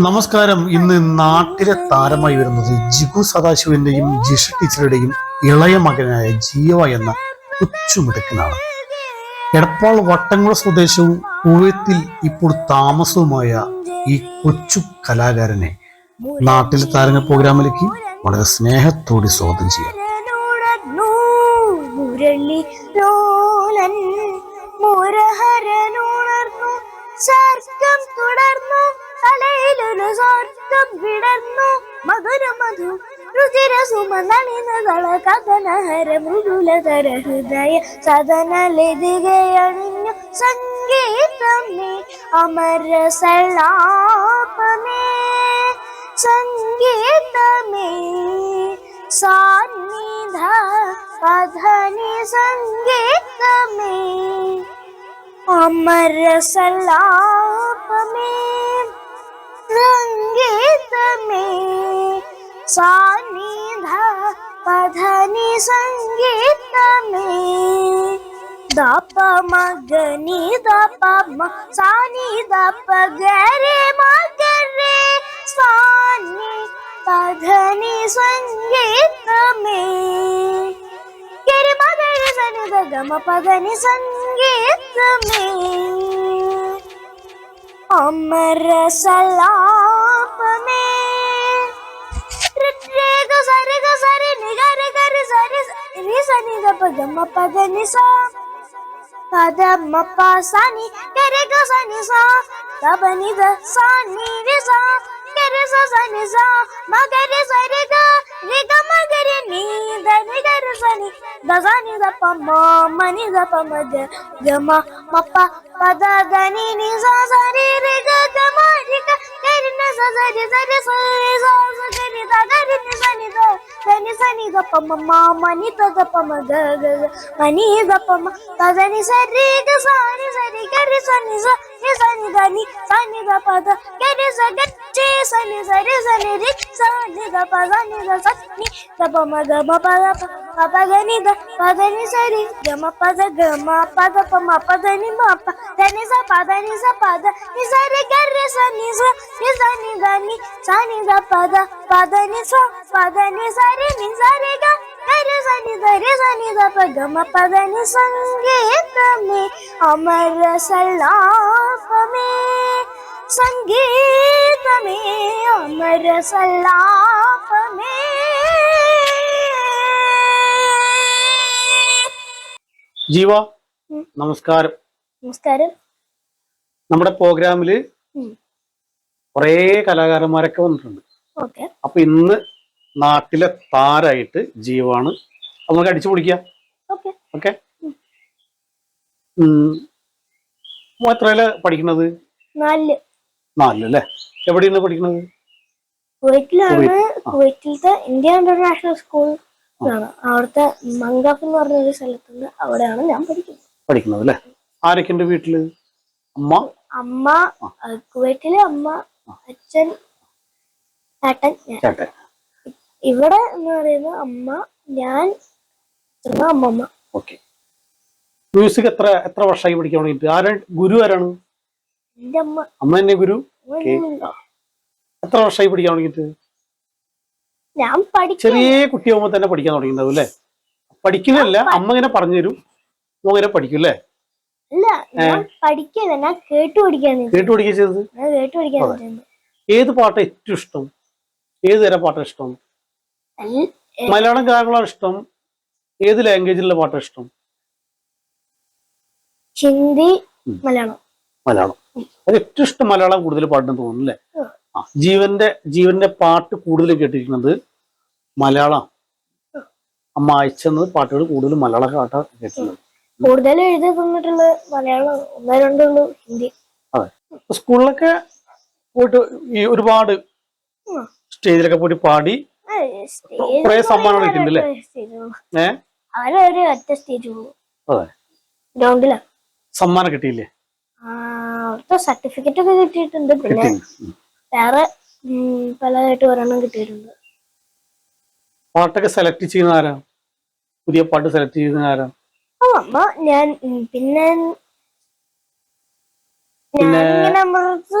നമസ്കാരം. ഇന്ന് നാട്ടിലെ താരമായി വരുന്നത് ജിഗു സദാശിവന്റെയും ജിഷ ടീച്ചറുടെയും ഇളയ മകനായ ജീവ എന്ന കൊച്ചുമിടുക്കനാണ്. എടപ്പാൾ വട്ടംകുള സ്വദേശവും കുവൈത്തിൽ ഇപ്പോൾ താമസവുമായ ഈ കൊച്ചു കലാകാരനെ നാട്ടിലെ താരങ്ങൾ പ്രോഗ്രാമിലേക്ക് വളരെ സ്നേഹത്തോടെ സ്വാഗതം ചെയ്യാം. മുരഹരനുണർന്നു സർക്കം തുടർന്നു സ്വർക്കം വിടർന്നു മധുര മധു രുചിര സുമനളിനകള കഥനഹര മൃദുലതര ഹൃദയ സദന ലതികയണിഞ്ഞു സംഗീതമേ അമര സലാപമേ. സംഗീതമേ സാന്നിധ പധനി സംഗീതമേ. അമര സലാപമേ സംഗീതമേ സാന്നിധ പധനി സംഗീതമേ ദപ മഗനി ദപ മ സാനി ദപ ഗരെ മഗരെ സാനി പധനി സംഗീതമേ ഗരി മഗരി സനി ഗമ പധനി സംഗീതമേ अमर सलाप में रे ग सा रे ग सा रे नि ग रे ग रे सा रे रे सा नि ग प ग म प ग नि सा प द म प सा नि ग रे ग सा नि सा ग ब नि द सा नि रे सा ग रे सा सा नि सा म ग रे सा रे ग रे ग म ग रे नि द नि ग रे सा नि द सा नि द प म म नि द प म ग ग म म प పద గని నిజ సరి రిగ Sanisa സ രി നി സ രി ഗ ഗ രി സ നി ദ രി സ നി ദ പ ഗ മ പ ദ നി സംഗീതമേ അമര സല്ലാപമേ സംഗീതമേ അമര സല്ലാപമേ ജീവ. നമസ്കാരം. നമസ്കാരം. നമ്മുടെ പ്രോഗ്രാമിൽ. കുറേ കലാകാരന്മാരൊക്കെ വന്നിട്ടുണ്ട്. അപ്പൊ ഇന്ന് നാട്ടിലെ താരായിട്ട് ജീവാണ്. അത് നമുക്ക് അടിച്ചു പൊളിക്കാം. ഓക്കെ. എത്രയില പഠിക്കുന്നത്? നാല് നാലിലല്ലേ എവിടെയാണ് പഠിക്കണത് കുവൈറ്റിലാണ്. കുവൈറ്റിലത്തെ ഇന്ത്യ ഇന്റർനാഷണൽ സ്കൂൾ അവിടുത്തെ മംഗാഫ് എന്ന് പറഞ്ഞൊരു സ്ഥലത്തുണ്ട്. അവിടെയാണ് ഞാൻ പഠിക്കുന്നത്. പഠിക്കുന്നത് അല്ലേ? ആരൊക്കെ വീട്ടിൽ? അമ്മ? അമ്മ കുവൈറ്റിലെ അമ്മ അച്ഛൻ ഏട്ടൻ ഞാൻ. ചേട്ടൻ. ഇവിടെ എന്ന് പറയുന്നത് അമ്മ ഞാൻ അമ്മമ്മ. ഓക്കെ. മ്യൂസിക് എത്ര എത്ര വർഷമായി പഠിക്കാൻ തുടങ്ങിയിട്ട്? ആരാ? ഗുരു ആരാണ്? എന്റെ അമ്മ. അമ്മ തന്നെ ഗുരു? ഒന്നുമില്ല. എത്ര വർഷമായി പഠിക്കാൻ തുടങ്ങിയിട്ട്? ഞാൻ പഠിക്കും ചെറിയ കുട്ടിയാകുമ്പോൾ തന്നെ പഠിക്കാൻ തുടങ്ങിയിട്ടുണ്ടാവും അല്ലേ? പഠിക്കുന്നില്ല അമ്മ ഇങ്ങനെ പറഞ്ഞു തരും അമ്മ ഇങ്ങനെ പഠിക്കും അല്ലേ? അല്ല ഞാൻ കേട്ടു പഠിക്കാൻ കേട്ട് പഠിക്കുക ചെയ്തത്? കേട്ടു പഠിക്കാൻ നിന്നത്. ഏത് പാട്ട് ഏറ്റവും ഇഷ്ടം? ഏത് തരം പാട്ട ഇഷ്ടം? മലയാളം ഗാനങ്ങളാണ് ഇഷ്ടം. ഏത് ലാംഗ്വേജിലുള്ള പാട്ട് ഇഷ്ടം? ഹിന്ദി മലയാളം. മലയാളം. അത് ഏറ്റവും ഇഷ്ടം മലയാളം കൂടുതൽ പാടുന്നു തോന്നുന്നു അല്ലേ? ജീവന്റെ ജീവന്റെ പാട്ട് കൂടുതൽ കേട്ടിരിക്കുന്നത് മലയാളം. അമ്മ അയച്ചെന്നത് പാട്ടുകൾ കൂടുതൽ മലയാള പാട്ടാണ് കേട്ടിട്ടുള്ളത് കൂടുതൽ എഴുതി തന്നിട്ടുള്ളത് മലയാളം ഒന്നോ രണ്ടോ ഉള്ളൂ ഹിന്ദി. അതെ. സ്കൂളിലൊക്കെ പോയിട്ട് ഈ ഒരുപാട് സ്റ്റേജിലൊക്കെ പോയിട്ട് പാടി കുറേ സമ്മാനം പോയി കിട്ടിയിട്ടുണ്ട് ഒരൊറ്റ സ്റ്റേജേ ഉള്ളൂ. ഏ? അവരെ ഒരു ഒറ്റ സ്റ്റേജ് അതെ. ഗ്രൗണ്ടിലാണ് സമ്മാനം കിട്ടിയില്ലേ? അവിടുത്തെ സർട്ടിഫിക്കറ്റ് ഒക്കെ കിട്ടിയിട്ടുണ്ട്. പിന്നെ വേറെ പലതായിട്ട് ഒരെണ്ണം കിട്ടിയിട്ടുണ്ട്. പാട്ടൊക്കെ സെലക്ട് ചെയ്യുന്ന ആരാ? പുതിയ പാട്ട് സെലക്ട് ചെയ്യുന്ന ആരാ? അമ്മ ഞാൻ പിന്നെ ഞാനിങ്ങനെ നമ്മളടുത്ത്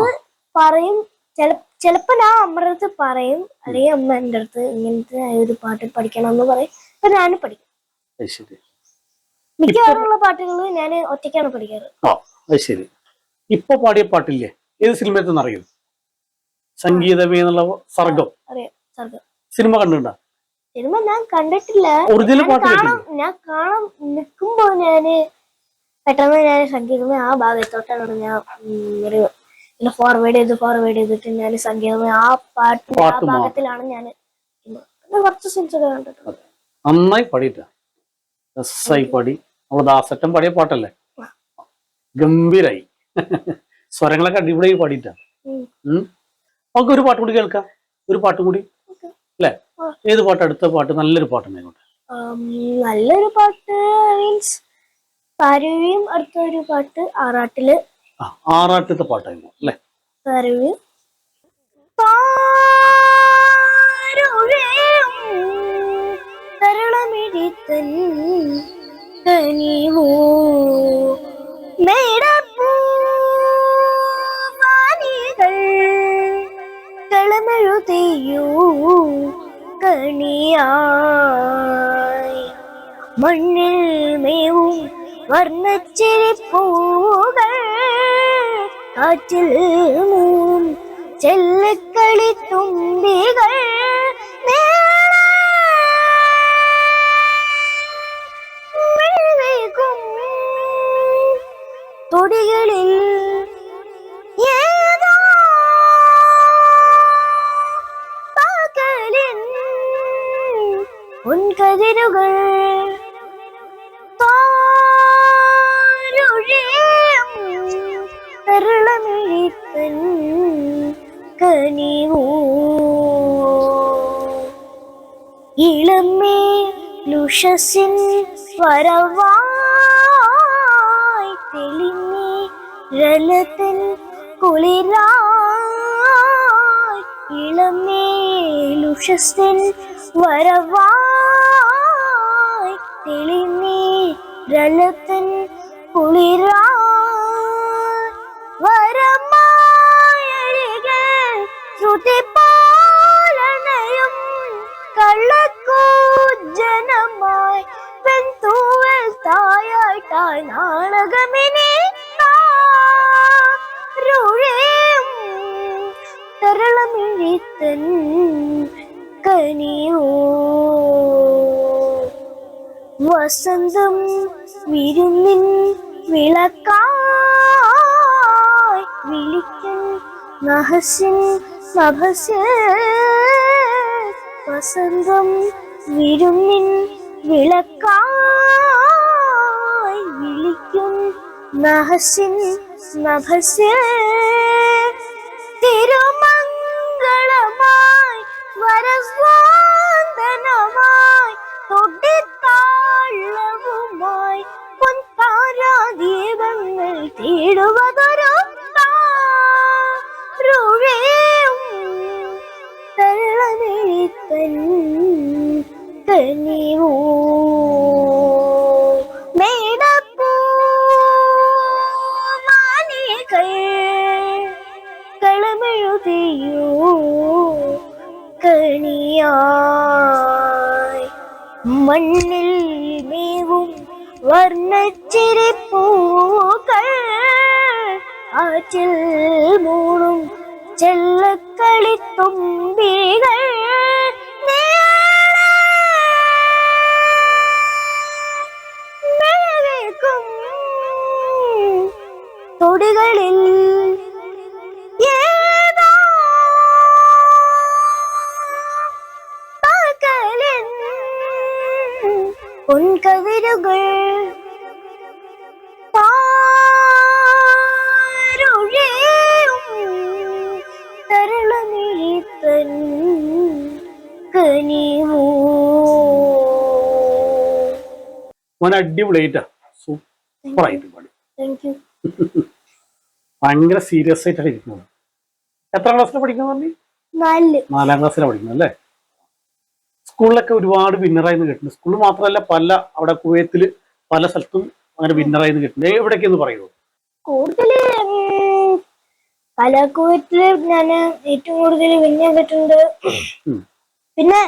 പറയും. ചില ചിലപ്പോ ഞാൻ അടുത്ത് പറയും. അല്ലെങ്കിൽ അമ്മ എന്റെ അടുത്ത് ഇങ്ങനത്തെ ഒരു പാട്ട് പഠിക്കണം എന്ന് പറയും. അപ്പൊ ഞാൻ പഠിക്കും. മിക്കവാറുള്ള പാട്ടുകൾ ഞാൻ ഒറ്റയ്ക്കാണ് പഠിക്കാറ്. ആ അത് ശരി. ഇപ്പൊ പാടിയ പാട്ടില്ലേ? ഏത് സിനിമയെന്ന് അറിയോ സംഗീതമേ എന്നുള്ള സർഗം. സിനിമ കണ്ടിട്ടുണ്ടോ? സിനിമ ഞാൻ കണ്ടിട്ടില്ല. ഒറിജിനൽ ഞാൻ പാട്ട് കാണാൻ ഞാൻ കാണാൻ നിൽക്കുമ്പോ ഞാൻ പെട്ടെന്ന് ഞാൻ സംഗീതമേ ആ ഭാഗത്തോട്ടാണ് ഞാൻ ഒരു ഫോർവേഡ് ചെയ്ത് ഫോർവേഡ് ചെയ്തിട്ട് ഞാൻ സംഗീതമേ ആ പാട്ട് ആ ഭാഗത്തിലാണ് ഞാൻ കുറച്ച് ഒക്കെ കണ്ടിട്ടുണ്ട്. നന്നായി പാടിയിട്ട. രസായി പാടി. നമ്മളെ ദാസറ്റം പാടിയ പാട്ടല്ലേ? ഗംഭീരായി. സ്വരങ്ങളൊക്കെ അടിപൊളിയായി പാടിയിട്ടാ. നമുക്ക് ഒരു പാട്ട് കൂടി കേൾക്കാം. ഒരു പാട്ടും കൂടി. ഏത് പാട്ട് അടുത്ത പാട്ട് നല്ലൊരു പാട്ടാണ് നല്ലൊരു പാട്ട് മീൻസ് പരുവിയും അടുത്തൊരു പാട്ട് ആറാട്ടിൽ. ആറാട്ടിലത്തെ ആറാട്ടത്തെ പാട്ടായിരുന്നു അല്ലേ പരുവി ൂ കനിവോ മേടപ്പൂവാനികൾ കളമെഴുതിയൂ. കണിയായി മണ്ണിൽ മേവും വർണ്ണച്ചിരിപ്പൂകൾ കാറ്റിൽ മൂം ചെല്ലക്കളി തുമ്പികൾ തൊടികളിൽ ഉൻകതിരുകൾ താരുഴിയും തരളമിഴിത്തൻ കനിവോ. ഇളമേ ലുഷസിൻ വരവായി തെളിമേ രലത്തിൻ കുളിരായി ഇളമേ ലുഷസിൻ വരവായി തെളിമേ രലതൻ കുളിരായി വരമായഴികൾ ശ്രുതി പാലനയും കള്ളക്കൂജനമായി വസന്തം വിരുന്നിൻ വിളക്കായി വിളിക്കൻ നഹസിൻ നഭസ് വസന്തം വിരുന്നിൻ വിളക്കായി വിളിക്കും നഹസിൻ നഭസ് തിരുമംഗളമായി വരസ്വാന്തനമായി തൊട്ടിത്താളവുമായി പൊൻപാരാദീപങ്ങൾ തേടുവതൊരു താരുഴയും തനിവോ ചെല്ലക്കളിത്തുമ്പികൾ മേഘം തൊടികളിൽ ഏതോ? പകലിൻ മോൻ അടിപൊളിയായിട്ടാ സൂപ്പറായിട്ട് പാടി. ഭയങ്കര സീരിയസ് ആയിട്ടാണ് ഇരിക്കുന്നത്. എത്ര ക്ലാസ്സിലാണ് പഠിക്കുന്നത് പറഞ്ഞു നാല് ക്ലാസ്സിലാണ് പഠിക്കുന്നത് അല്ലേ? സ്കൂളിലൊക്കെ ഒരുപാട് വിന്നറായിന്ന് കിട്ടുന്നു സ്കൂളിൽ മാത്രമല്ല പല അവിടെ കുവൈത്തിൽ പല സ്ഥലത്തും അങ്ങനെ വിന്നറായിന്ന് കിട്ടുന്നത് എവിടേക്കെന്ന് പറയുമോ കൂടുതൽ കലാക്കുവറ്റിൽ ഞാൻ ഏറ്റവും കൂടുതൽ വിന്നാൻ ചെയ്തിട്ടുണ്ട്. പിന്നെ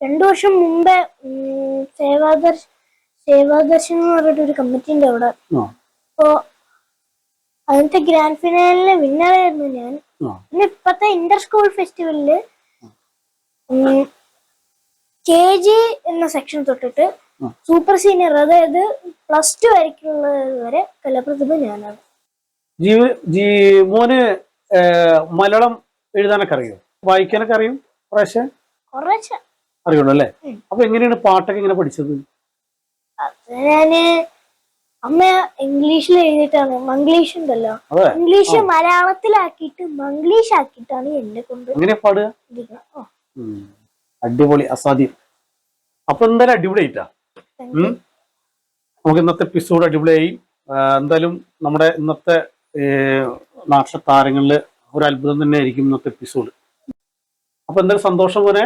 രണ്ടു വർഷം മുമ്പേ സേവാദർശ് സേവാദർശൻ എന്ന് പറഞ്ഞിട്ട് ഒരു കമ്മിറ്റി ഉണ്ട് അവിടെ. അപ്പോ അതിനത്തെ ഗ്രാൻഡ് ഫിനാലിലെ വിന്നറായിരുന്നു ഞാൻ. പിന്നെ ഇപ്പത്തെ ഇന്റർ സ്കൂൾ ഫെസ്റ്റിവലിൽ കെ ജി എന്ന സെക്ഷൻ തൊട്ടിട്ട് സൂപ്പർ സീനിയർ അതായത് പ്ലസ് ടു വരയ്ക്കുള്ളത് വരെ കലാപ്രതിഭ ഞാനാണ്. മോന് മലയാളം എഴുതാനൊക്കെ അറിയോ? വായിക്കാനൊക്കെ അറിയും? കുറേശ്ശെ? അറിയുള്ളൂ അല്ലേ? അപ്പൊ എങ്ങനെയാണ് പാട്ടൊക്കെ ഇങ്ങനെ പഠിച്ചത്? ഞാൻ അമ്മ ഇംഗ്ലീഷിൽ എഴുതിയിട്ടാണ്. മംഗ്ലീഷ് ഉണ്ടല്ലോ. ഇംഗ്ലീഷ് മലയാളത്തിലാക്കിയിട്ട് മംഗ്ലീഷ് ആക്കിയിട്ടാണ് എന്നെ കൊണ്ട് എങ്ങനെ പാടുക. അടിപൊളി അസാധ്യം. അപ്പൊ എന്തായാലും അടിപൊളി ആയിട്ടാ നമുക്ക് ഇന്നത്തെ എപ്പിസോഡ് അടിപൊളിയായി. എന്തായാലും നമ്മുടെ ഇന്നത്തെ നാട്ടിലെ താരങ്ങളിൽ ഒരു അത്ഭുതം തന്നെ ആയിരിക്കും ഇന്നത്തെ എപ്പിസോഡ് അപ്പൊ എന്തായാലും സന്തോഷം പോലെ